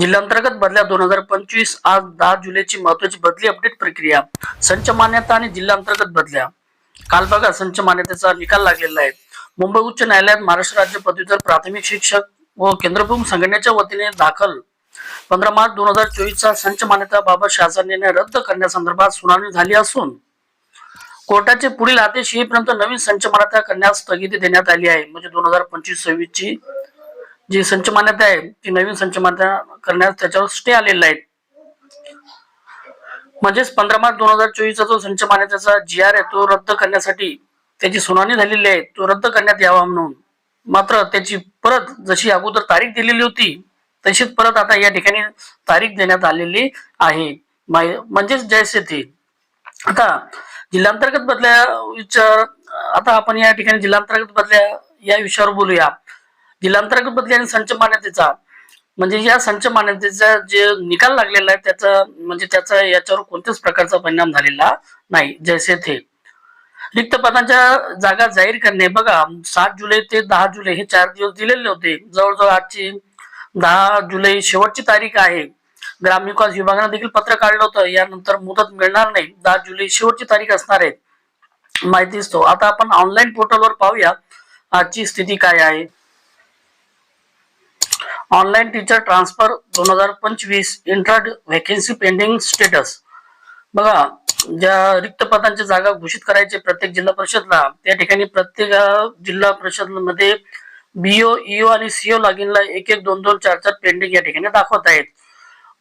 जिल्हांतर्गत बदल्या दोन हजार पंचवीस आज दहा जुलैची महत्वाची बदली अपडेट प्रक्रिया. संच मान्यता आणि जिल्हांतर्गत बदल्या. काल बघा संच मान्यतेचा निकाल लागलेला आहे. मुंबई उच्च न्यायालयात महाराष्ट्र राज्य पदवीधर प्राथमिक शिक्षक व केंद्रभूमी संघटनेच्या वतीने दाखल. पंधरा मार्च दोन हजार चोवीसचा संच मान्यताबाबत शासन निर्णय रद्द करण्यासंदर्भात सुनावणी झाली असून कोर्टाचे पुढील आदेश येईपर्यंत नवीन संच मान्यता करण्यास स्थगिती देण्यात आली आहे. म्हणजे दोन हजार पंचवीस सव्वीस ची जी संच मान्यता आहे ती नवीन संच मान्यता करण्यास त्याच्यावर स्टे आलेला आहे. म्हणजेच पंधरा मार्च दोन हजार चोवीसचा जो संच मान्यतेचा जी आर आहे तो रद्द करण्यासाठी त्याची सुनावणी झालेली आहे तो रद्द करण्यात यावा म्हणून. मात्र त्याची परत जशी अगोदर तारीख दिलेली होती तशीच परत आता या ठिकाणी तारीख देण्यात आलेली आहे. म्हणजेच जैसे ते आता जिल्हांतर्गत बदल्या विचार आता आपण या ठिकाणी जिल्हांतर्गत बदल्या या विषयावर बोलूया. जिल्हांतर्गत बदली आणि संच मान्यतेचा. म्हणजे या संच मान्यतेचा जे निकाल लागलेला आहे त्याचा म्हणजे त्याचा याच्यावर कोणत्याच प्रकारचा परिणाम झालेला नाही. जैसे थे. रिक्त पदांच्या जागा जाहीर करणे. बघा सात जुलै ते दहा जुलै हे चार दिवस दिलेले होते. जवळजवळ आजची दहा जुलै शेवटची तारीख आहे. ग्रामविकास विभागाने देखील पत्र काढलं होतं. यानंतर मुदत मिळणार नाही. दहा जुलै शेवटची तारीख असणार आहे. माहिती असतो. आता आपण ऑनलाईन पोर्टलवर पाहूया आजची स्थिती काय आहे. ऑनलाईन टीचर ट्रान्सफर दोन हजार पंचवीस इंट्रा व्हॅकेन्सी पेंडिंग स्टेटस बघा ज्या रिक्त पदांची जागा घोषित करायचे प्रत्येक जिल्हा परिषदला त्या ठिकाणी प्रत्येक जिल्हा परिषदमध्ये बीओ ईओ आणि सीओ लॉगिनला एक एक दोन दोन चार चार पेंडिंग या ठिकाणी दाखवत आहेत.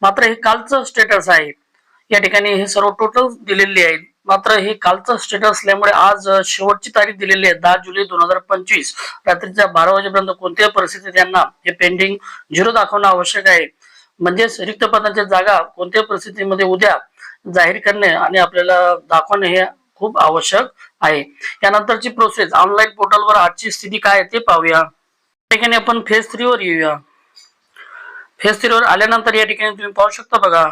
मात्र हे कालचं स्टेटस आहे. या ठिकाणी हे सर्व टोटल दिलेली आहेत. मात्र हे कालचं स्टेटस असल्यामुळे आज शेवटची तारीख दिलेली आहे दहा जुलै दोन हजार पंचवीस. रात्रीच्या बारा वाजेपर्यंत कोणत्याही परिस्थितीत यांना हे पेंडिंग झिरो दाखवणं आवश्यक आहे. म्हणजेच रिक्त पदांच्या जागा कोणत्याही परिस्थितीमध्ये उद्या जाहीर करणे आणि आपल्याला दाखवणे हे खूप आवश्यक आहे. यानंतरची प्रोसेस ऑनलाईन पोर्टलवर आजची स्थिती काय आहे ते पाहूया. या ठिकाणी आपण फेज थ्री वर येऊया. फेज थ्री वर आल्यानंतर या ठिकाणी तुम्ही पाहू शकता बघा.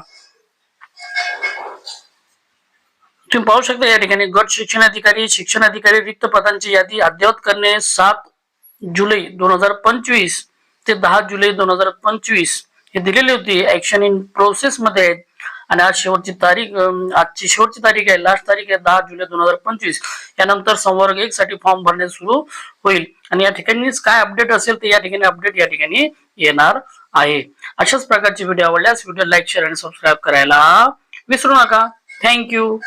तुम्ही पाहू शकता या ठिकाणी गट शिक्षण अधिकारी शिक्षण अधिकारी रिक्त पदांची यादी अद्ययावत करणे सात जुलै दोन हजार पंचवीस ते दहा जुलै दोन हजार पंचवीस हे दिलेली होती. ऍक्शन इन प्रोसेस मध्ये आहेत. आणि आज शेवटची तारीख आजची शेवटची तारीख आहे. लास्ट तारीख आहे दहा जुलै दोन हजार पंचवीस. यानंतर संवर्ग एक साठी फॉर्म भरणे सुरू होईल. आणि या ठिकाणीच काय अपडेट असेल ते या ठिकाणी अपडेट या ठिकाणी येणार आहे. अशाच प्रकारचे व्हिडिओ आवडल्यास व्हिडिओ लाईक शेअर आणि सबस्क्राईब करायला विसरू नका. थँक्यू